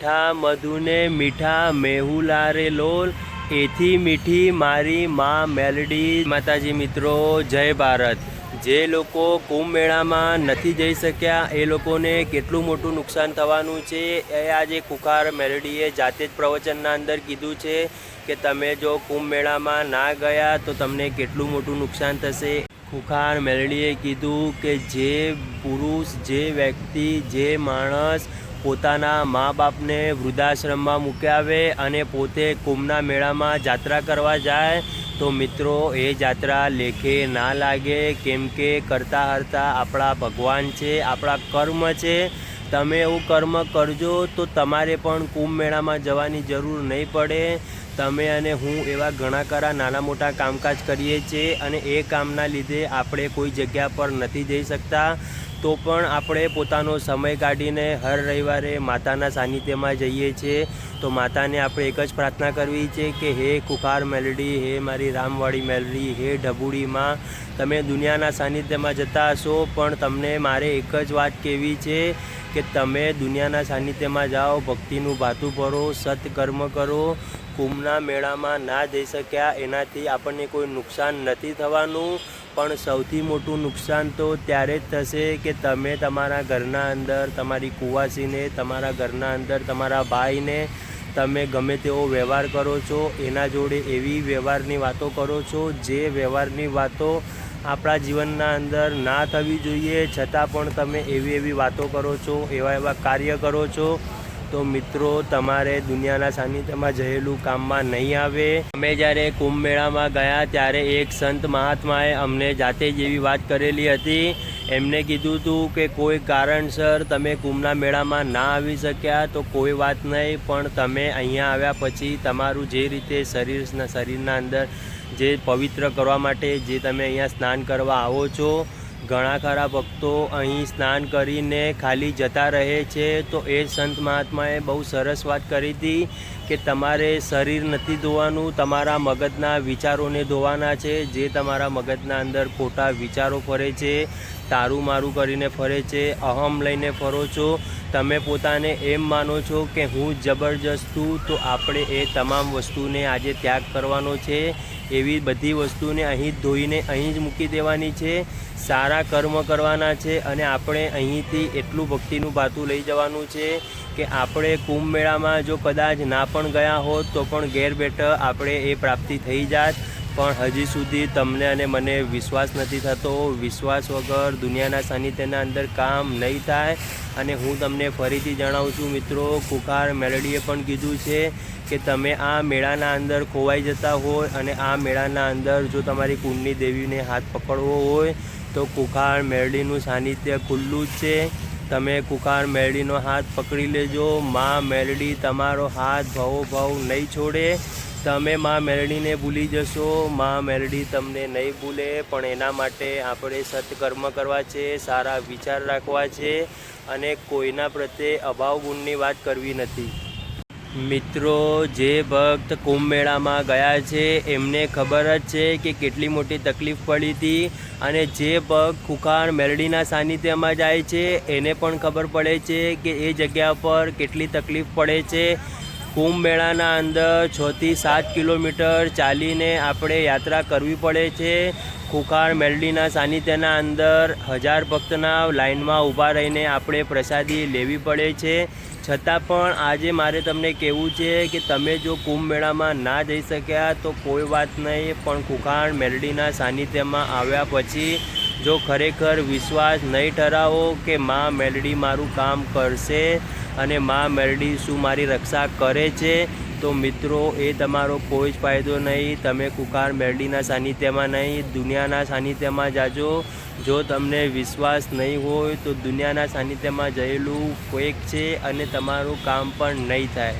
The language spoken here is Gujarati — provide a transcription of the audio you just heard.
મીઠા મધુને મીઠા મેહુલારે લોલ. એથી મીઠી મારી મા મેલડી. માતાજી મિત્રો, જય ભારત. જે લોકો કુંભ મેળામાં નથી જઈ શક્યા, એ લોકોને કેટલું મોટું નુકસાન થવાનું છે, એ આજે કુખાર મેલડીએ જાતે જ પ્રવચનના અંદર કીધું છે કે તમે જો કુંભ મેળામાં ના ગયા તો તમને કેટલું મોટું નુકસાન થશે. ખુખાર મેલડીએ કીધું કે જે પુરુષ, જે વ્યક્તિ, જે માણસ પોતાના મા બાપને વૃદ્ધાશ્રમમાં મૂકી આવે અને પોતે કુંભના મેળામાં જાત્રા કરવા જાય, તો મિત્રો, એ જાત્રા લેખે ના લાગે. કેમ કે કરતા હરતા આપણા ભગવાન છે, આપણા કર્મ છે. તમે એવું કર્મ કરજો, તો તમારે પણ કુંભ મેળામાં જવાની જરૂર નહીં પડે. તમે અને હું એવા ઘણા ખરા નાના મોટા કામકાજ કરીએ છીએ અને એ કામના લીધે આપણે કોઈ જગ્યા પર નથી જઈ શકતા. તો પણ આપણે પોતાનો સમય કાઢીને હર રવિવારે માતાના સાનિધ્યમાં જઈએ છીએ. તો માતાને આપણે એક જ પ્રાર્થના કરવી છે કે હે કુખાર મેલડી, હે મારી રામવાળી મેલડી, હે ઢબુડીમાં તમે દુનિયાના સાનિધ્યમાં જતા હશો, પણ તમને મારે એક જ વાત કહેવી છે કે તમે દુનિયાના સાનિધ્યમાં જાઓ, ભક્તિનું ભાતું ભરો, સત્કર્મ કરો, કુંભના મેળામાં ના જઈ શક્યા, એનાથી આપણને કોઈ નુકસાન નથી થવાનું, પણ સૌથી મોટું નુકસાન તો ત્યારે જ થશે કે તમે તમારા ઘરના અંદર, તમારી કુવાસીને, તમારા ઘરના અંદર, તમારા ભાઈને તમે ગમે તેવો વ્યવહાર કરો છો, એના જોડે એવી વ્યવહારની વાતો કરો છો, જે વ્યવહારની વાતો આપણા જીવનના અંદર ના થવી જોઈએ, છતાં પણ તમે એવી એવી વાતો કરો છો, એવા એવા કાર્ય કરો છો. તો મિત્રો, તમારે દુનિયાના સાનિધ્યમાં જયેલું કામમાં નહીં આવે. અમે જ્યારે કુંભ મેળામાં ગયા ત્યારે એક સંત મહાત્માએ અમને જાતે જ એવી વાત કરેલી હતી. એમને કીધું હતું કે કોઈ કારણસર તમે કુંભના મેળામાં ના આવી શક્યા તો કોઈ વાત નહીં, પણ તમે અહીંયા આવ્યા પછી તમારું જે રીતે શરીરના શરીરના અંદર જે પવિત્ર કરવા માટે જે તમે અહીંયા સ્નાન કરવા આવો છો, ઘણા ખરા ભક્તો અહીં સ્નાન કરીને ખાલી જતા રહે છે, તો એ સંત મહાત્માએ બહુ સરસ વાત કરી હતી કે તમારે શરીર નથી ધોવાનું, તમારા મગજના વિચારોને ધોવાના છે, જે તમારા મગજના અંદર ખોટા વિચારો ફરે છે તારું મારું કરીને ફરે છે, અહમ લઈને ફરો છો. તમે પોતાને એમ માનો છો કે હું જબરજસ્ત છું, તો આપણે એ તમામ વસ્તુને આજે ત્યાગ કરવાનો છે. એવી બધી વસ્તુને અહીં ધોઈને અહીં જ મૂકી દેવાની છે. સારા કર્મ કરવાના છે અને આપણે અહીંથી એટલું ભક્તિનું ભાતું લઈ જવાનું છે કે આપણે કુંભ મેળામાં જો કદાચ ના પણ ગયા હોત, તો પણ ઘેર બેઠા આપણે એ પ્રાપ્તિ થઈ જાત. પણ હજી સુધી તમને અને મને વિશ્વાસ નથી થતો. વિશ્વાસ વગર દુનિયાના સાનિધ્યના અંદર કામ નહીં થાય. અને હું તમને ફરીથી જણાવું છું, મિત્રો કુખાર મેલડીએ પણ કીધું છે કે તમે આ મેળાના અંદર ખોવાઈ જતા હોય અને આ મેળાના અંદર જો તમારી કુંડની દેવીને હાથ પકડવો હોય, તો કુખાર મેરડીનું સાનિધ્ય ખુલ્લું જ છે. તમે કુખાર મેરડીનો હાથ પકડી લેજો. માં મેરડી તમારો હાથ ભવો ભવ નહીં છોડે. તમે માં મેરડીને ભૂલી જશો, માં મેરડી તમને નહીં ભૂલે, પણ એના માટે આપણે સત્કર્મ કરવા છે, સારા વિચાર રાખવા છે અને કોઈના પ્રત્યે અભાવ ગુણની વાત કરવી નથી. મિત્રો, જે ભક્ત કુંભ મેળામાં ગયા છે, એમને ખબર જ છે કે કેટલી મોટી તકલીફ પડી હતી અને જે ભક્ત ખુખાર મેરડીના સાનિધ્યમાં જાય છે, એને પણ ખબર પડે છે કે એ જગ્યા પર કેટલી તકલીફ પડે છે કુંભ મેળાના અંદર છથી સાત કિલોમીટર ચાલીને આપણે યાત્રા કરવી પડે છે. ખુખાર મેલડીના સાનિધ્યના અંદર હજાર ભક્તના લાઇનમાં ઊભા રહીને આપણે પ્રસાદી લેવી પડે છે. છતાં પણ આજે મારે તમને કહેવું છે કે તમે જો કુંભ મેળામાં ના જઈ શક્યા તો કોઈ વાત નહીં, પણ ખુખાર મેલડીના સાનિધ્યમાં આવ્યા પછી જો ખરેખર વિશ્વાસ નહીં ઠરાવો કે માં મેલડી મારું કામ કરશે અને માં મેરડી શું મારી રક્ષા કરે છે? તો મિત્રો, એ તમારો કોઈ જ ફાયદો નહીં. તમે કુકાર મેરડીના સાનિધ્યમાં નહીં, દુનિયાના સાનિધ્યમાં જાજો. જો તમને વિશ્વાસ નહીં હોય, તો દુનિયાના સાનિધ્યમાં જયેલું કોઈક છે અને તમારું કામ પણ નહીં થાય.